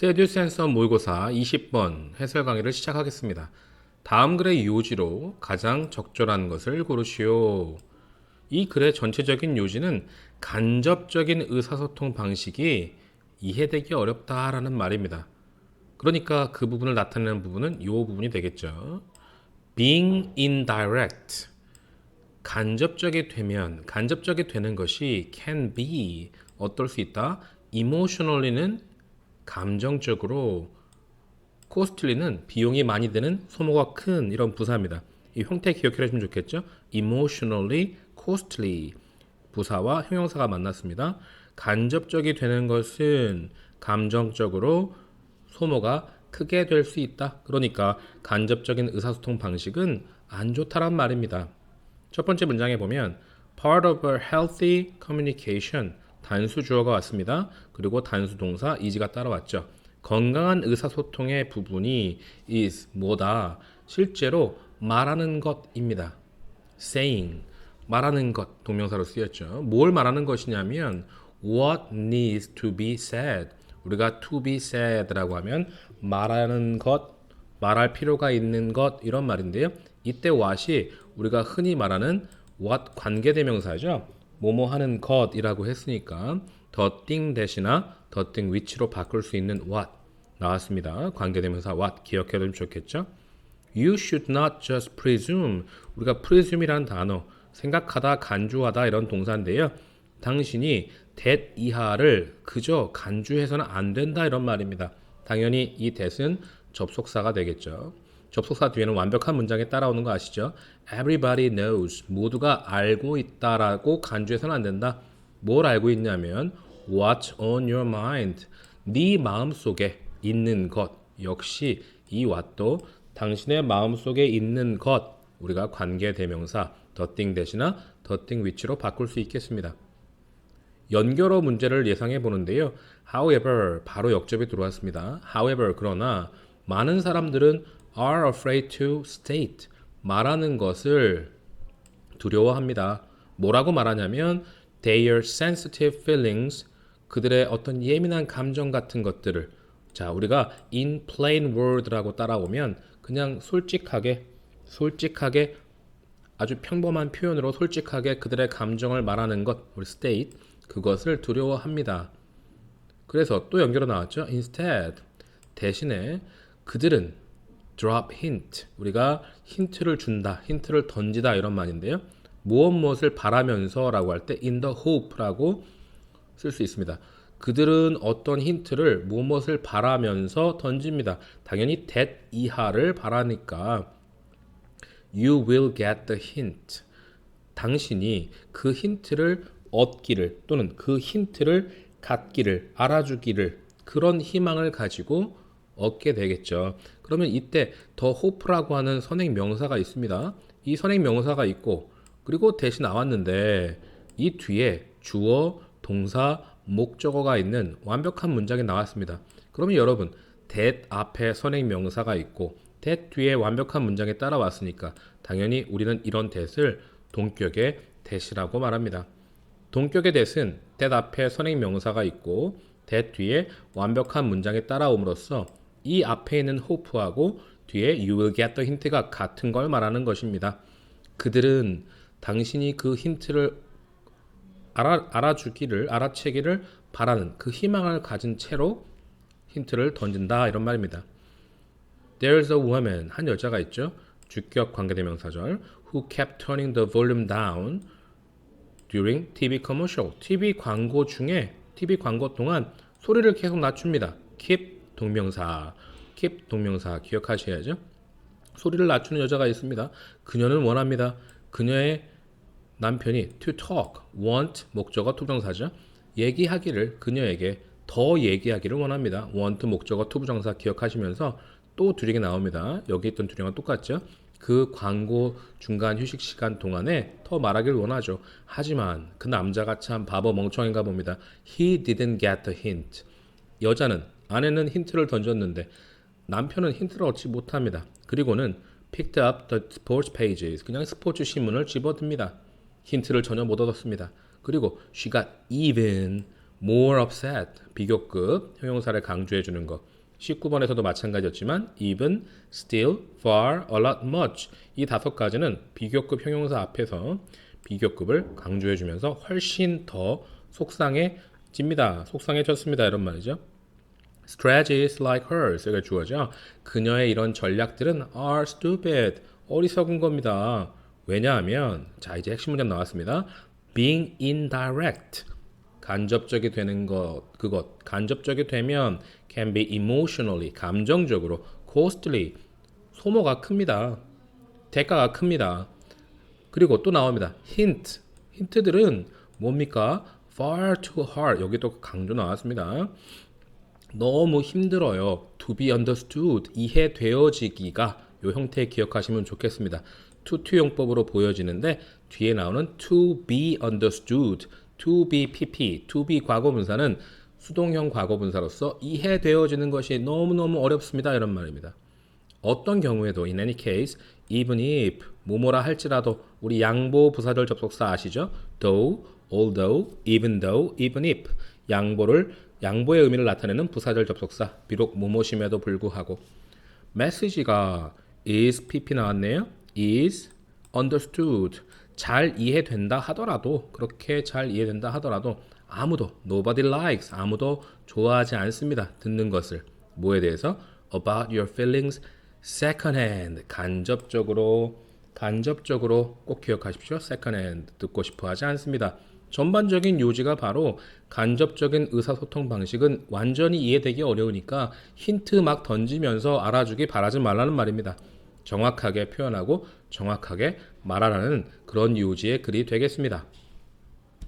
세듀센서 모의고사 20번 해설 강의를 시작하겠습니다. 다음 글의 요지로 가장 적절한 것을 고르시오. 이 글의 전체적인 요지는 간접적인 의사소통 방식이 이해되기 어렵다라는 말입니다. 그러니까 그 부분을 나타내는 부분은 이 부분이 되겠죠. being indirect. 간접적이 되면 간접적이 되는 것이 can be 어떨 수 있다. emotionally는 감정적으로 costly는 비용이 많이 드는 소모가 큰 이런 부사입니다. 이 형태 기억해 주시면 좋겠죠. emotionally costly 부사와 형용사가 만났습니다. 간접적이 되는 것은 감정적으로 소모가 크게 될 수 있다. 그러니까 간접적인 의사소통 방식은 안 좋다란 말입니다. 첫 번째 문장에 보면 part of a healthy communication 단수 주어가 왔습니다. 그리고 단수 동사 is가 따라왔죠. 건강한 의사소통의 부분이 is 뭐다? 실제로 말하는 것입니다. saying 말하는 것 동명사로 쓰였죠. 뭘 말하는 것이냐면 what needs to be said. 우리가 to be said라고 하면 말하는 것, 말할 필요가 있는 것 이런 말인데요. 이때 what이 우리가 흔히 말하는 what 관계대명사죠. 뭐뭐 하는 것이라고 했으니까 the thing 대신나 the thing which로 바꿀 수 있는 what 나왔습니다. 관계대명사 what 기억해 두면 좋겠죠. You should not just presume. 우리가 presume이라는 단어 생각하다, 간주하다 이런 동사인데요. 당신이 that 이하를 그저 간주해서는 안 된다 이런 말입니다. 당연히 이 that은 접속사가 되겠죠. 접속사 뒤에는 완벽한 문장에 따라오는 거 아시죠? Everybody knows. 모두가 알고 있다라고 간주해서는 안 된다. 뭘 알고 있냐면 What's on your mind? 네 마음 속에 있는 것. 역시 이 what도 당신의 마음 속에 있는 것. 우리가 관계 대명사 the thing 대신나 the thing which로 바꿀 수 있겠습니다. 연결어 문제를 예상해 보는데요. However, 바로 역접이 들어왔습니다. However, 그러나 많은 사람들은 are afraid to state 말하는 것을 두려워합니다. 뭐라고 말하냐면 their sensitive feelings 그들의 어떤 예민한 감정 같은 것들을 자 우리가 in plain word라고 따라오면 그냥 솔직하게 솔직하게 아주 평범한 표현으로 솔직하게 그들의 감정을 말하는 것 우리 state 그것을 두려워합니다. 그래서 또 연결어 나왔죠. instead 대신에 그들은 drop hint. 우리가 힌트를 준다 힌트를 던지다 이런 말인데요. 무엇 무엇을 바라면서라고 할 때 in the hope라고 쓸 수 있습니다. 그들은 어떤 힌트를 무엇 무엇을 바라면서 던집니다. 당연히 that 이하를 바라니까 you will get the hint. 당신이 그 힌트를 얻기를 또는 그 힌트를 갖기를 알아주기를 그런 희망을 가지고 얻게 되겠죠. 그러면 이때 더 호프라고 하는 선행 명사가 있습니다. 이 선행 명사가 있고 그리고 대신 나왔는데 이 뒤에 주어, 동사, 목적어가 있는 완벽한 문장이 나왔습니다. 그러면 여러분 that 앞에 선행 명사가 있고 that 뒤에 완벽한 문장이 따라왔으니까 당연히 우리는 이런 that을 동격의 that이라고 말합니다. 동격의 that은 that 앞에 선행 명사가 있고 that 뒤에 완벽한 문장이 따라옴으로써 이 앞에 있는 hope하고 뒤에 you will get the hint가 같은 걸 말하는 것입니다. 그들은 당신이 그 힌트를 알아, 알아주기를 알아채기를 바라는 그 희망을 가진 채로 힌트를 던진다 이런 말입니다. There's a woman 한 여자가 있죠. 주격 관계대명사절 who kept turning the volume down during TV commercial. TV 광고 중에 TV 광고 동안 소리를 계속 낮춥니다. keep 동명사, keep 동명사 기억하셔야죠. 소리를 낮추는 여자가 있습니다. 그녀는 원합니다. 그녀의 남편이 to talk, want 목적어 투부정사죠. 얘기하기를 그녀에게 더 얘기하기를 원합니다. want 목적어 투부정사 기억하시면서 또 두링이 나옵니다. 여기 있던 두링과 똑같죠. 그 광고 중간 휴식 시간 동안에 더 말하길 원하죠. 하지만 그 남자가 참 바보 멍청인가 봅니다. He didn't get the hint. 여자는 아내는 힌트를 던졌는데 남편은 힌트를 얻지 못합니다. 그리고는 picked up the sports pages. 그냥 스포츠 신문을 집어듭니다. 힌트를 전혀 못 얻었습니다. 그리고 she got even more upset 비교급 형용사를 강조해 주는 거. 19번에서도 마찬가지였지만 even, still, far, a lot, much 이 다섯 가지는 비교급 형용사 앞에서 비교급을 강조해 주면서 훨씬 더 속상해집니다. 속상해졌습니다. 이런 말이죠. Strategies like hers 이게 주어져. 그녀의 이런 전략들은 are stupid 어리석은 겁니다. 왜냐하면 자 이제 핵심 문제 나왔습니다. Being indirect 간접적이 되는 것 그것 간접적이 되면 can be emotionally 감정적으로 costly 소모가 큽니다. 대가가 큽니다. 그리고 또 나옵니다. 힌트 힌트들은 뭡니까? far too hard 여기 또 강조 나왔습니다. 너무 힘들어요. To be understood 이해되어지기가 요 형태 기억하시면 좋겠습니다. 투투용법으로 보여지는데 뒤에 나오는 to be understood, to be pp, to be 과거분사는 수동형 과거분사로서 이해되어지는 것이 너무너무 어렵습니다. 이런 말입니다. 어떤 경우에도 in any case, even if 뭐뭐라 할지라도 우리 양보 부사절 접속사 아시죠? though, although, even though, even if 양보를 양보의 의미를 나타내는 부사절 접속사 비록 뭐뭐심에도 불구하고 메시지가 is pp 나왔네요. is understood 잘 이해된다 하더라도 그렇게 잘 이해된다 하더라도 아무도 nobody likes 아무도 좋아하지 않습니다. 듣는 것을 뭐에 대해서 about your feelings second hand 간접적으로 간접적으로 꼭 기억하십시오. second hand 듣고 싶어 하지 않습니다. 전반적인 요지가 바로 간접적인 의사소통 방식은 완전히 이해되기 어려우니까 힌트 막 던지면서 알아주기 바라지 말라는 말입니다. 정확하게 표현하고 정확하게 말하라는 그런 요지의 글이 되겠습니다.